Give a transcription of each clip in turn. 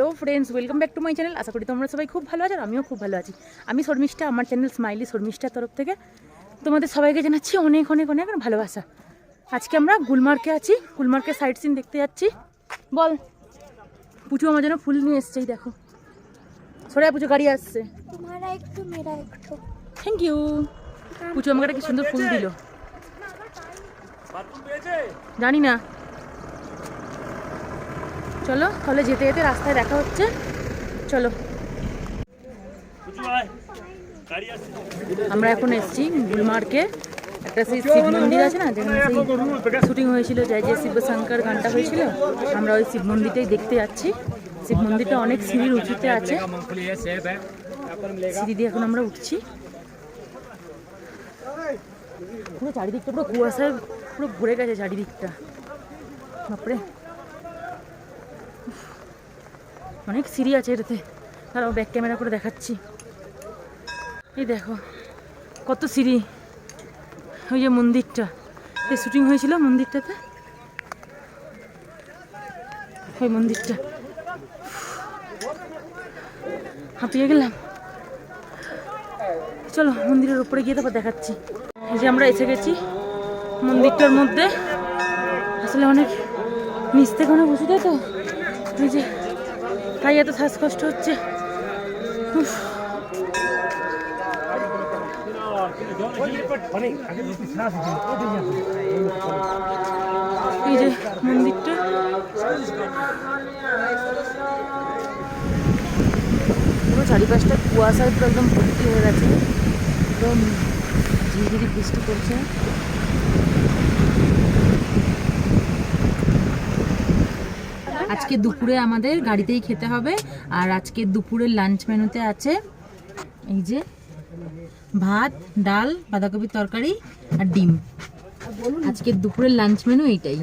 তো friends welcome back to my channel আশা করি তোমরা সবাই খুব ভালো আছো আর আমিও খুব ভালো আছি। আমি শর্মিষ্ঠা আমার চ্যানেল স্মাইলি শর্মিষ্ঠার তরফ থেকে। তোমাদের সবাইকে জানাচ্ছি অনেক অনেক অনেক ভালোবাসা। আজকে আমরা গুলমার্কে আছি গুলমার্কে সাইট সিন দেখতে যাচ্ছি। বল পুজো আমার যেন ফুল নিয়ে এসছে দেখো। সরে পুজো গাড়ি আসছে। থ্যাংক ইউ পুজো আমাকে কি সুন্দর ফুল দিল। জানি না। চলো, তাহলে যেতে যেতে রাস্তায় দেখা হচ্ছে। চলো। আমরা এখন এসেছি গুলমার্কে একটা সেই শিব মন্দির আছে না, যেখানে সেই শুটিং হয়েছিল, জয় জয় শিবশঙ্কর গানটা হয়েছিল। আমরা ওই শিব মন্দিরটাই দেখতে যাচ্ছি। শিব মন্দিরটা অনেক সিঁড়ির উঁচুতে আছে। সিঁড়ি দিয়ে এখন আমরা উঠছি। পুরো চারিদিকটা, পুরো কুয়াশায় পুরো ভরে গেছে চারিদিকটা। বাপরে। অনেক সিঁড়ি আছে এটাতে। তারাও ব্যাক ক্যামেরা করে দেখাচ্ছি। এই দেখো, কত সিঁড়ি ওই যে মন্দিরটা। এই শুটিং হয়েছিল মন্দিরটাতে? ওই মন্দিরটা। হাঁপিয়ে গেলাম। চলো, মন্দিরের উপরে গিয়ে তারপর দেখাচ্ছি। এই যে আমরা এসে গেছি মন্দিরটার মধ্যে। আসলে অনেক নিচ থেকে অনেক উঁচুতে তো। যে, তাই এত শ্বাসকষ্ট হচ্ছে। এই যে মন্দিরটা। পুরো চারিপাশটা কুয়াশায় পুরো একদম ভর্তি হয়ে গেছে। একদম ঝিরিঝিরি বৃষ্টি পড়ছে। আজকে দুপুরে আমাদের গাড়িতেই খেতে হবে। আর আজকে দুপুরের লাঞ্চ মেনুতে আছে এই যে ভাত, ডাল, বাঁধাকপির তরকারি আর ডিম। আজকে দুপুরের লাঞ্চ মেনু এইটাই।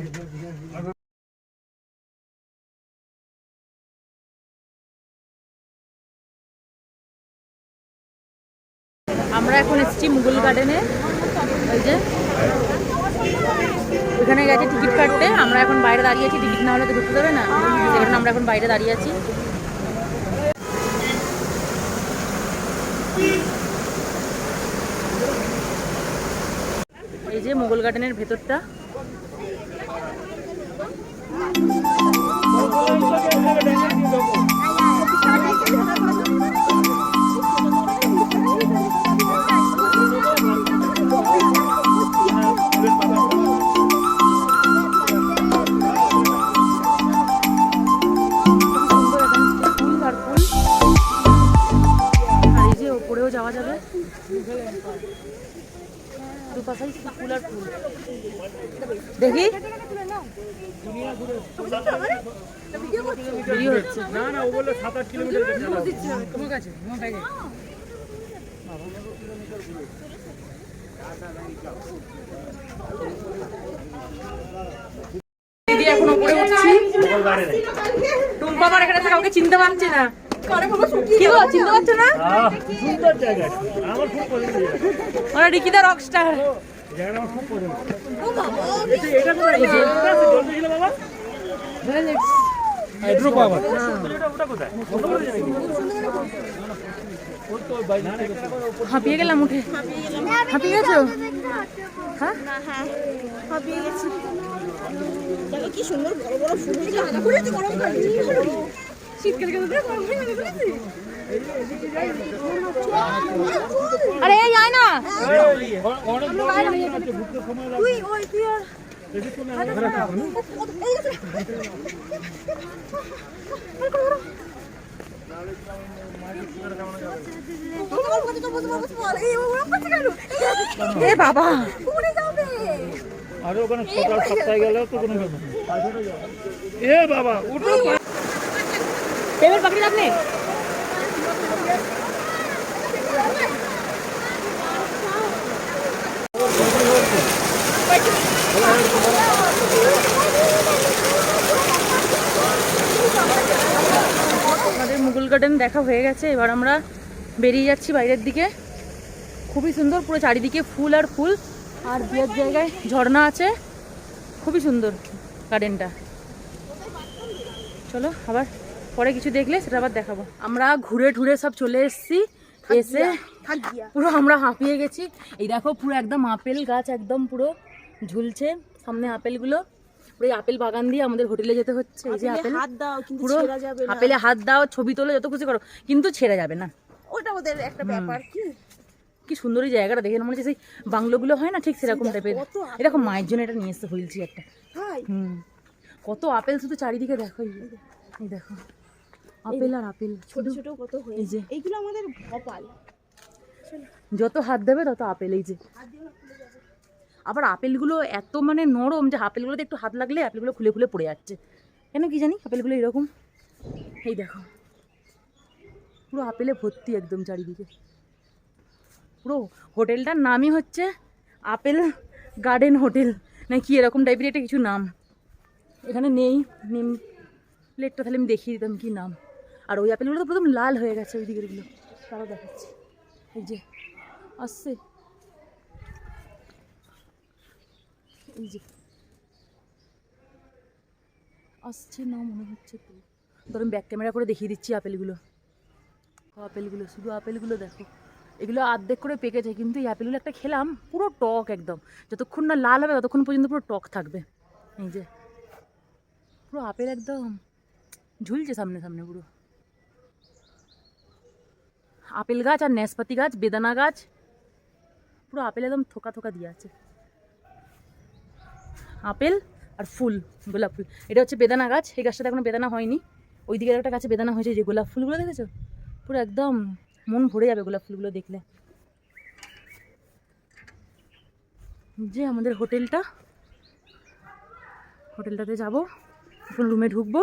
আমরা এখন এসেছি মুঘল গার্ডেনে ওই যে ওখানে গেছে টিকিট কাটতে, আমরা এখন বাইরে দাঁড়িয়ে আছি, টিকিট না হলে তো ঢুকতে দেবে না। সেখানে আমরা এখন বাইরে দাঁড়িয়ে আছি। এই যে মুঘল গার্ডেনের ভেতরটা। যাওয়া যাবে। দুপাশেই ফুল আর ফুল। দেখি। ভিডিও হচ্ছে। না না ও বলল সাত আট কিলোমিটার তোমার কাছে তোমার ব্যাগে দিদি এখন উপরে উঠছি। টুম্পা আমার এখানে থেকে কাউকে চিনতে পারছে না। রিকিদা হাঁপিয়ে গেলাম উঠে হাঁপিয়ে গেছো? হ্যাঁ? কি সুন্দর বড় বড় ফুল আরে এই আয় না। লাগবে তুই ওই তুই আর এ বাবা। ওখানে সকাল সপ্তাহে গেলেও তো কোনো ব্যাপার এ বাবা উঠো। পেমেন্ট পাকড়ি আপনি? আমাদের মুঘল গার্ডেন দেখা হয়ে গেছে, এবার আমরা বেরিয়ে যাচ্ছি বাইরের দিকে। খুবই সুন্দর, পুরো চারিদিকে ফুল আর ফুল। আর বিয়ের জায়গায় ঝর্ণা আছে। খুবই সুন্দর গার্ডেনটা চলো, আবার পরে কিছু দেখলে সেটা আবার দেখাবো। আমরা ঘুরে ঘুরে সব চলে এসেছি। এসে পুরো আমরা হাঁপিয়ে গেছি। এই দেখো পুরো একদম আপেল গাছ একদম পুরো ঝুলছে সামনে আপেলগুলো। পুরো আপেল বাগান দিয়ে আমাদের হোটেলে যেতে হচ্ছে। এই যে আপেল হাত দাও কিন্তু পুরো যাবে না। আপেলে হাত দাও ছবি তোলো যত খুশি করো কিন্তু ছেড়ে যাবে না। ওটা ওদের একটা ব্যাপার কি? কি সুন্দর এই জায়গাটা দেখে মনে হচ্ছে সেই বাংলোগুলো হয় না ঠিক সেরকম টাইপের। এরকম মায়ের জন্য এটা নিয়ে এসছে হুইলছি একটা হুম। কত আপেল শুধু চারিদিকে দেখো এই দেখো। আপেল আর আপেল। ছোট ছোট কত হয়ে যে। এইগুলো আমাদের কপাল। যত হাত দেবে তত আপেল এই যে। আবার আপেলগুলো এত মানে নরম যে আপেলগুলোতে একটু হাত লাগলে আপেলগুলো খুলে খুলে পড়ে যাচ্ছে। কেন কি জানি আপেলগুলো এরকম? এই দেখো। পুরো আপেলে ভর্তি একদম চারিদিকে। পুরো হোটেলটার নামই হচ্ছে আপেল গার্ডেন হোটেল। না কি এরকম টাইপের একটা কিছু নাম? এখানে নেই নেম প্লেটটা তাহলে আমি দেখিয়ে দিতাম কি নাম। আর ওই আপেলগুলো তো প্রথম লাল হয়ে গেছে ওই দিকেরগুলো। তারও দেখাচ্ছি। এই যে, আসছে। এই যে, আসছে না মনে হচ্ছে তো। ধরুন ব্যাক ক্যামেরা করে দেখিয়ে দিচ্ছি আপেলগুলো। আপেলগুলো, শুধু আপেলগুলো দেখো। এগুলো আর্ধেক করে পেকেছে, কিন্তু এই আপেলগুলো একটা খেলাম, পুরো টক একদম। যতক্ষণ না লাল হবে, ততক্ষণ পর্যন্ত পুরো টক থাকবে। এই যে, পুরো আপেল একদম ঝুলছে সামনে সামনে পুরো। আপেল গাছ আর নাশপাতি গাছ, বেদানা গাছ, পুরো আপেল একদম থোকা থোকা দিয়ে আছে। আপেল আর ফুল, গোলাপ ফুল। এটা হচ্ছে বেদানা গাছ, এই গাছটাতে এখনও বেদানা হয়নি। ওই দিকে একটা গাছে বেদানা হয়েছে যে গোলাপ ফুলগুলো দেখেছ? পুরো একদম মন ভরে যাবে গোলাপ ফুলগুলো দেখলে। যে আমাদের হোটেলটা, হোটেলটাতে যাব, এখন রুমে ঢুকবো।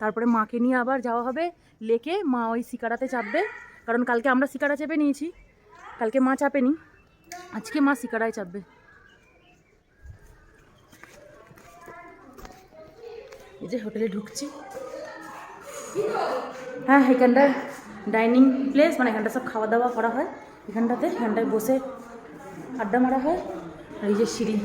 তারপরে মাকে নিয়ে আবার যাওয়া হবে, লেকে মা ওই শিকারাতে চাপবে। কারণ কালকে আমরা শিকারা চেপে নিয়েছি। কালকে মা চাপেনি আজকে মা শিকারায় চাপবে। এই যে হোটেলে ঢুকছি। হ্যাঁ এখানটা ডাইনিং প্লেস মানে এখানটা সব খাওয়া দাওয়া করা হয়। এখানটাতে এখানটায় বসে আড্ডা মারা হয়। আর এই যে সিঁড়ি।